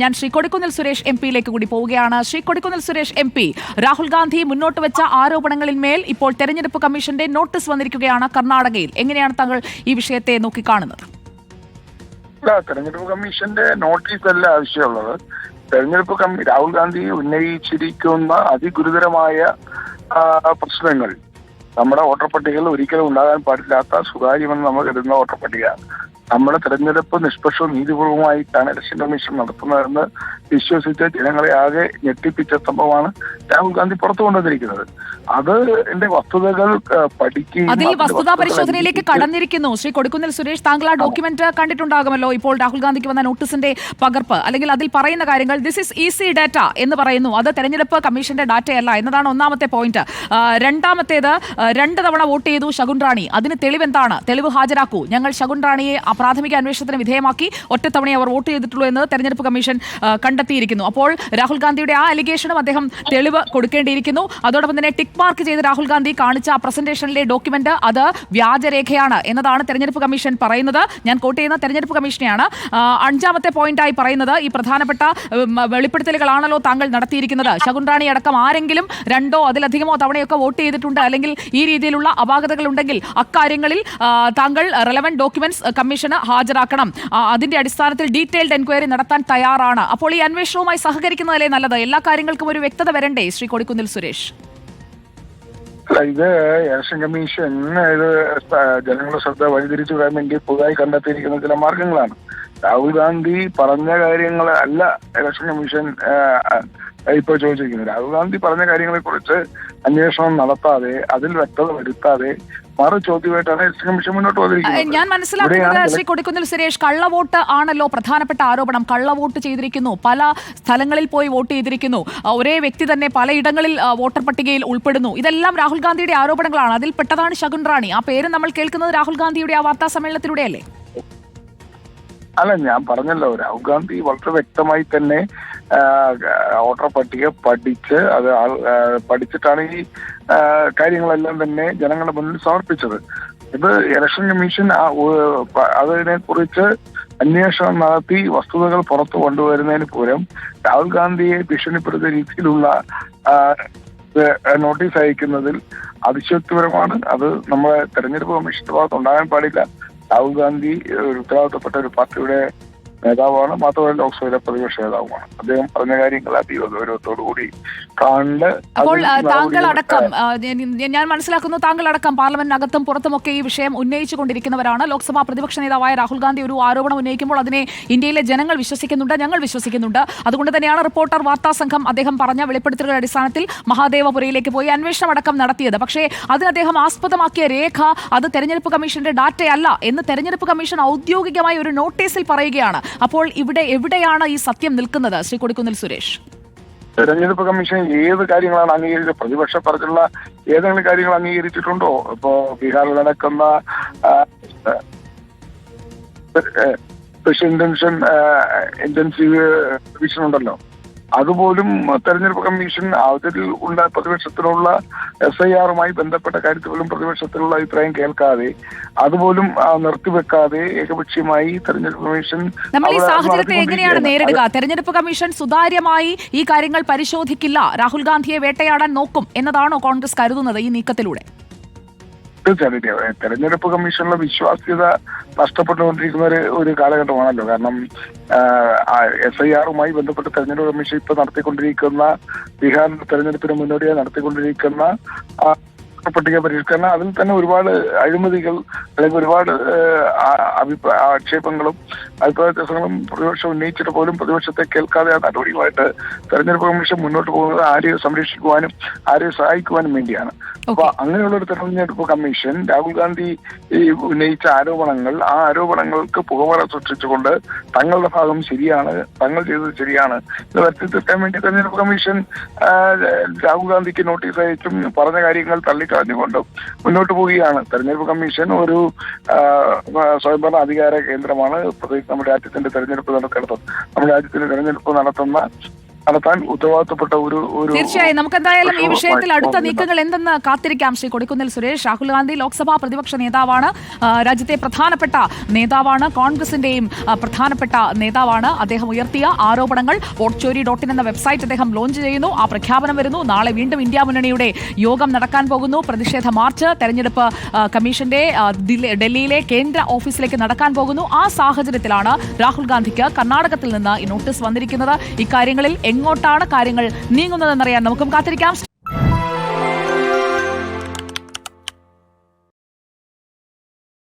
ഞാൻ ശ്രീ കൊടിക്കുന്നിൽ സുരേഷ് എം പിയിലേക്ക് കൂടി പോവുകയാണ്. ശ്രീ കൊടിക്കുന്നിൽ സുരേഷ് എം പി രാഹുൽ ഗാന്ധി മുന്നോട്ട് വെച്ച ആരോപണങ്ങളിൽ മേൽ ഇപ്പോൾ തെരഞ്ഞെടുപ്പ് കമ്മീഷന്റെ നോട്ടീസ് വന്നിരിക്കുകയാണ് കർണാടകയിൽ. എങ്ങനെയാണ് താങ്കൾ ഈ വിഷയത്തെ നോക്കിക്കാണുന്നത്? തെരഞ്ഞെടുപ്പ് കമ്മീഷന്റെ നോട്ടീസ് അല്ല ആവശ്യമുള്ളത്. തെരഞ്ഞെടുപ്പ് കമ്മീ രാഹുൽ ഗാന്ധി ഉന്നയിച്ചിരിക്കുന്ന അതിഗുരുതരമായ പ്രശ്നങ്ങൾ നമ്മുടെ വോട്ടർ പട്ടികയിൽ ഒരിക്കലും ഉണ്ടാകാൻ പാടില്ലാത്ത സുതാര്യമെന്ന് നമ്മൾ കരുതുന്ന വോട്ടർ പട്ടിക നമ്മുടെ തെരഞ്ഞെടുപ്പ് നിഷ്പക്ഷവും നീതിപൂർവമായിട്ടാണ് ഇലക്ഷൻ കമ്മീഷൻ നടത്തുന്നതെന്ന് വിശ്വസിച്ച് ജനങ്ങളെ ആകെ ഞെട്ടിപ്പിച്ച സംഭവമാണ് രാഹുൽ ഗാന്ധി പുറത്തു കൊണ്ടുവന്നിരിക്കുന്നത്. അത് എന്റെ വസ്തുതകൾ പഠിക്കുക പഠിക്കുകയും അതിൽ വസ്തുതാ പരിശോധനയിലേക്ക് കടന്നിരിക്കുന്നു. ശ്രീ കൊടുക്കുന്നിൽ സുരേഷ് താങ്കൾ ആ ഡോക്യുമെന്റ് കണ്ടിട്ടുണ്ടാകുമല്ലോ. ഇപ്പോൾ രാഹുൽ ഗാന്ധിക്ക് വന്ന നോട്ടീസിന്റെ പകർപ്പ്. അല്ലെങ്കിൽ അതിൽ പറയുന്ന കാര്യങ്ങൾ ദിസ് ഇസ് ഈസി ഡാറ്റ എന്ന് പറയുന്നു. അത് തെരഞ്ഞെടുപ്പ് കമ്മീഷന്റെ ഡാറ്റയല്ല. എന്നതാണ് ഒന്നാമത്തെ പോയിന്റ്. രണ്ടാമത്തേത് രണ്ട് തവണ വോട്ട് ചെയ്തു ശകുൻ റാണി. അതിന് തെളിവെന്താണ്? തെളിവ് ഹാജരാക്കൂ. ഞങ്ങൾ ശകുൻ റാണിയെ ആ പ്രാഥമിക അന്വേഷണത്തിന് വിധേയമാക്കി. ഒറ്റത്തവണയെ അവർ വോട്ട് ചെയ്തിട്ടുള്ളൂ എന്ന് തെരഞ്ഞെടുപ്പ് കമ്മീഷൻ ആ, കണ്ടെത്തിയിരിക്കുന്നു അപ്പോൾ രാഹുൽ ഗാന്ധിയുടെ ആ അലിഗേഷനും അദ്ദേഹം തെളിവ് കൊടുക്കേണ്ടിയിരിക്കുന്നു. അതോടൊപ്പം തന്നെ ടിക്ക് മാർക്ക് ചെയ്ത് രാഹുൽ ഗാന്ധി കാണിച്ച ആ പ്രസന്റേഷനിലെ ഡോക്യുമെന്റ് അത് വ്യാജരേഖയാണ് എന്നതാണ് തെരഞ്ഞെടുപ്പ് കമ്മീഷൻ പറയുന്നത്. ഞാൻ കോട്ട് ചെയ്യുന്ന തെരഞ്ഞെടുപ്പ് കമ്മീഷനെയാണ്. അഞ്ചാമത്തെ പോയിന്റായി പറയുന്നത് ഈ പ്രധാനപ്പെട്ട വെളിപ്പെടുത്തലുകളാണല്ലോ താങ്കൾ നടത്തിയിരിക്കുന്നത്. ശകുൻറാണി അടക്കം ആരെങ്കിലും രണ്ടോ അതിലധികമോ തവണയൊക്കെ വോട്ട് ചെയ്തിട്ടുണ്ട് അല്ലെങ്കിൽ ഈ രീതിയിലുള്ള അപാകതകൾ ഉണ്ടെങ്കിൽ അക്കാര്യങ്ങളിൽ താങ്കൾ റെലവന്റ് ഡോക്യുമെന്റ്സ് കമ്മീഷന് ഹാജരാക്കണം. അതിന്റെ അടിസ്ഥാനത്തിൽ ഡീറ്റെയിൽഡ് എൻക്വയറി നടത്താൻ തയ്യാറാണ്. അപ്പോൾ ഈ അന്വേഷണവുമായി സഹകരിക്കുന്നതല്ലേ നല്ലത്? എല്ലാ കാര്യങ്ങൾക്കും ഒരു വ്യക്തത വരണ്ടേ ശ്രീ കൊടിക്കുന്നിൽ സുരേഷ്? ഇത് ഇലക്ഷൻ കമ്മീഷൻ ഇത് ജനങ്ങളുടെ ശ്രദ്ധ വഴിതിരിച്ചു വിടാൻ വേണ്ടി പുതുതായി കണ്ടെത്തിയിരിക്കുന്ന ചില മാർഗങ്ങളാണ്. രാഹുൽ ഗാന്ധി പറഞ്ഞ കാര്യങ്ങൾ അല്ല ഇലക്ഷൻ കമ്മീഷൻ ഇപ്പോൾ ചോദിച്ചിരിക്കുന്നത്. രാഹുൽ ഗാന്ധി പറഞ്ഞ കാര്യങ്ങളെ കുറിച്ച് അന്വേഷണം നടത്താതെ അതിൽ വ്യക്തത വരുത്താതെ മറു ചോദ്യമായിട്ടാണ് ഇലക്ഷൻ കമ്മീഷൻ മുന്നോട്ട് വന്നിരിക്കുന്നത്. ഞാൻ മനസ്സിലാക്കുന്നത് ശ്രീ കൊടിക്കുന്നിൽ സുരേഷ് കള്ളവോട്ട് ആണല്ലോ പ്രധാനപ്പെട്ട ആരോപണം. കള്ളവോട്ട് ചെയ്തിരിക്കുന്നു. പല സ്ഥലങ്ങളിൽ പോയി വോട്ട് ചെയ്തിരിക്കുന്നു. ഒരേ വ്യക്തി തന്നെ പലയിടങ്ങളിൽ വോട്ടർ പട്ടികയിൽ ഉൾപ്പെടുന്നു. ഇതെല്ലാം രാഹുൽ ഗാന്ധിയുടെ ആരോപണങ്ങളാണ്. അതിൽ പെട്ടതാണ് ശകുൻ റാണി. ആ പേര് നമ്മൾ കേൾക്കുന്നത് രാഹുൽ ഗാന്ധിയുടെ ആ വാർത്താ സമ്മേളനത്തിലൂടെയല്ലേ? അല്ല ഞാൻ പറഞ്ഞല്ലോ. രാഹുൽ ഗാന്ധി വളരെ വ്യക്തമായി തന്നെ വോട്ടർ പട്ടിക പഠിച്ച് അത് പഠിച്ചിട്ടാണ് ഈ കാര്യങ്ങളെല്ലാം തന്നെ ജനങ്ങളുടെ മുന്നിൽ സമർപ്പിച്ചത്. ഇത് ഇലക്ഷൻ കമ്മീഷൻ അതിനെ കുറിച്ച് അന്വേഷണം നടത്തി വസ്തുതകൾ പുറത്തു കൊണ്ടുവരുന്നതിന് പൂരം രാഹുൽ ഗാന്ധിയെ ഭീഷണിപ്പെടുത്തിയ രീതിയിലുള്ള നോട്ടീസ് അയക്കുന്നതിൽ അതിശയോക്തിപരമാണ്. അത് നമ്മളെ തെരഞ്ഞെടുപ്പ് കമ്മീഷന്റെ ഭാഗത്ത് ഉണ്ടാകാൻ പാടില്ല. രാഹുൽ ഗാന്ധി ഉത്തരവാദിത്തപ്പെട്ട ഒരു പാർട്ടിയുടെ നേതാവാണ്. മാത്രമല്ല ലോക്സഭയിലെ പ്രതിപക്ഷ നേതാവുമാണ്. അദ്ദേഹം പറഞ്ഞ കാര്യങ്ങൾ അതീവ ഗൗരവത്തോടുകൂടി കണ്ട് അപ്പോൾ താങ്കൾ അടക്കം ഞാൻ- മനസ്സിലാക്കുന്നു താങ്കൾ അടക്കം പാർലമെന്റിനകത്തും പുറത്തുമൊക്കെ ഈ വിഷയം ഉന്നയിച്ചു കൊണ്ടിരിക്കുന്നവരാണ് ലോക്സഭാ പ്രതിപക്ഷ നേതാവായ രാഹുൽ ഗാന്ധി ഒരു ആരോപണം ഉന്നയിക്കുമ്പോൾ അതിനെ ഇന്ത്യയിലെ ജനങ്ങൾ വിശ്വസിക്കുന്നുണ്ട് ഞങ്ങൾ വിശ്വസിക്കുന്നുണ്ട്. അതുകൊണ്ട് തന്നെയാണ് റിപ്പോർട്ടർ വാർത്താ സംഘം അദ്ദേഹം പറഞ്ഞ വെളിപ്പെടുത്തലുകളുടെ അടിസ്ഥാനത്തിൽ മഹാദേവപുരയിലേക്ക് പോയി അന്വേഷണം അടക്കം നടത്തിയത്. പക്ഷേ അതിന് അദ്ദേഹം ആസ്പദമാക്കിയ രേഖ അത് തെരഞ്ഞെടുപ്പ് കമ്മീഷന്റെ ഡാറ്റയല്ല എന്ന് തെരഞ്ഞെടുപ്പ് കമ്മീഷൻ ഔദ്യോഗികമായി ഒരു നോട്ടീസിൽ പറയുകയാണ്. അപ്പോൾ ഇവിടെ എവിടെയാണ് ഈ സത്യം നിൽക്കുന്നത് ശ്രീ കൊടിക്കുന്നിൽ സുരേഷ് തെരഞ്ഞെടുപ്പ് കമ്മീഷൻ ഏത് കാര്യങ്ങളാണ് അംഗീകരിച്ചത് പ്രതിപക്ഷ പറഞ്ഞുള്ള ഏതെങ്കിലും കാര്യങ്ങൾ അംഗീകരിച്ചിട്ടുണ്ടോ ഇപ്പോ ബീഹാറിൽ നടക്കുന്ന സ്പെഷ്യൽ ഇന്റൻഷൻ ഇന്റൻസീവ് ഡിവിഷൻ ഉണ്ടല്ലോ അതുപോലും തെരഞ്ഞെടുപ്പ് കമ്മീഷൻ അതിൽ ഉള്ള പ്രതിപക്ഷത്തിലുള്ള എസ് ഐ ആറുമായി ബന്ധപ്പെട്ട കാര്യത്തിൽ പോലും പ്രതിപക്ഷത്തിലുള്ള അഭിപ്രായം കേൾക്കാതെ അതുപോലും നിർത്തിവെക്കാതെ ഏകപക്ഷീയമായി തെരഞ്ഞെടുപ്പ് കമ്മീഷൻ നമ്മൾ ഈ സാഹചര്യത്തെ എങ്ങനെയാണ് നേരിടുക? തെരഞ്ഞെടുപ്പ് കമ്മീഷൻ സുതാര്യമായി ഈ കാര്യങ്ങൾ പരിശോധിക്കില്ല. രാഹുൽ ഗാന്ധിയെ വേട്ടയാടാൻ നോക്കും എന്നതാണോ കോൺഗ്രസ് കരുതുന്നത് ഈ നീക്കത്തിലൂടെ? തീർച്ചയായിട്ടും തെരഞ്ഞെടുപ്പ് കമ്മീഷനിലെ വിശ്വാസ്യത നഷ്ടപ്പെട്ടുകൊണ്ടിരിക്കുന്ന ഒരു ഒരു കാലഘട്ടമാണല്ലോ. കാരണം എസ് ഐ ആറുമായി ബന്ധപ്പെട്ട് തെരഞ്ഞെടുപ്പ് കമ്മീഷൻ ഇപ്പൊ നടത്തിക്കൊണ്ടിരിക്കുന്ന ബീഹാറിന്റെ തെരഞ്ഞെടുപ്പിന് മുന്നോടിയായി നടത്തിക്കൊണ്ടിരിക്കുന്ന പട്ടിക പരിഷ്കരണം അതിൽ തന്നെ ഒരുപാട് അഴിമതികൾ അല്ലെങ്കിൽ ഒരുപാട് അഭിപ്രായ ആക്ഷേപങ്ങളും അഭിപ്രായ വ്യത്യാസങ്ങളും പ്രതിപക്ഷം ഉന്നയിച്ചിട്ട് പോലും പ്രതിപക്ഷത്തെ കേൾക്കാതെ ആ നടപടിയുമായിട്ട് തെരഞ്ഞെടുപ്പ് കമ്മീഷൻ മുന്നോട്ട് പോകുന്നത് ആരെയും സംരക്ഷിക്കുവാനും ആരെയും സഹായിക്കുവാനും വേണ്ടിയാണ്. അപ്പൊ അങ്ങനെയുള്ള ഒരു തെരഞ്ഞെടുപ്പ് കമ്മീഷൻ രാഹുൽ ഗാന്ധി ഈ ഉന്നയിച്ച ആരോപണങ്ങൾ ആ ആരോപണങ്ങൾക്ക് പുകമറ സൃഷ്ടിച്ചുകൊണ്ട് തങ്ങളുടെ ഭാഗം ശരിയാണ് തങ്ങൾ ചെയ്തത് ശരിയാണ്. ഇത് വരുത്തി തീർക്കാൻ വേണ്ടി തെരഞ്ഞെടുപ്പ് കമ്മീഷൻ രാഹുൽ ഗാന്ധിക്ക് നോട്ടീസ് അയച്ചും പറഞ്ഞ കാര്യങ്ങൾ തള്ളിക്കളഞ്ഞുകൊണ്ടും മുന്നോട്ട് പോവുകയാണ്. തെരഞ്ഞെടുപ്പ് കമ്മീഷൻ ഒരു സ്വയംഭരണ അധികാര കേന്ദ്രമാണ്. പ്രത്യേകിച്ച് നമ്മുടെ രാജ്യത്തിന്റെ തെരഞ്ഞെടുപ്പ് നടക്കുന്നത് നമ്മുടെ രാജ്യത്തിന്റെ തെരഞ്ഞെടുപ്പ് നടത്തുന്ന നടത്താൻ ഉത്തരവാദിത്തപ്പെട്ട ഒരു ഒരു തീർച്ചയായും. നമുക്ക് എന്തായാലും ഈ വിഷയത്തിൽ അടുത്ത നീക്കങ്ങൾ എന്തെന്ന് കാത്തിരിക്കാം. ശ്രീ കൊടിക്കുന്നിൽ സുരേഷ് രാഹുൽ ഗാന്ധി ലോക്സഭാ പ്രതിപക്ഷ നേതാവാണ്. രാജ്യത്തെ പ്രധാനപ്പെട്ട നേതാവാണ്. കോൺഗ്രസിന്റെയും പ്രധാനപ്പെട്ട നേതാവാണ്. അദ്ദേഹം ഉയർത്തിയ ആരോപണങ്ങൾ വോട്ട് ചോരി ഡോട്ട് ഇൻ എന്ന വെബ്സൈറ്റ് അദ്ദേഹം ലോഞ്ച് ചെയ്യുന്നു. ആ പ്രഖ്യാപനം വരുന്നു. നാളെ വീണ്ടും ഇന്ത്യ മുന്നണിയുടെ യോഗം നടക്കാൻ പോകുന്നു. പ്രതിഷേധ മാർച്ച് തെരഞ്ഞെടുപ്പ് കമ്മീഷന്റെ ഡൽഹിയിലെ കേന്ദ്ര ഓഫീസിലേക്ക് നടക്കാൻ പോകുന്നു. ആ സാഹചര്യത്തിലാണ് രാഹുൽ ഗാന്ധിക്ക് കർണാടകത്തിൽ നിന്ന് ഈ നോട്ടീസ് വന്നിരിക്കുന്നത്. ഇക്കാര്യങ്ങളിൽ എങ്ങോട്ടാണ് കാര്യങ്ങൾ നീങ്ങുന്നതെന്നറിയാൻ നമുക്കും കാത്തിരിക്കാം.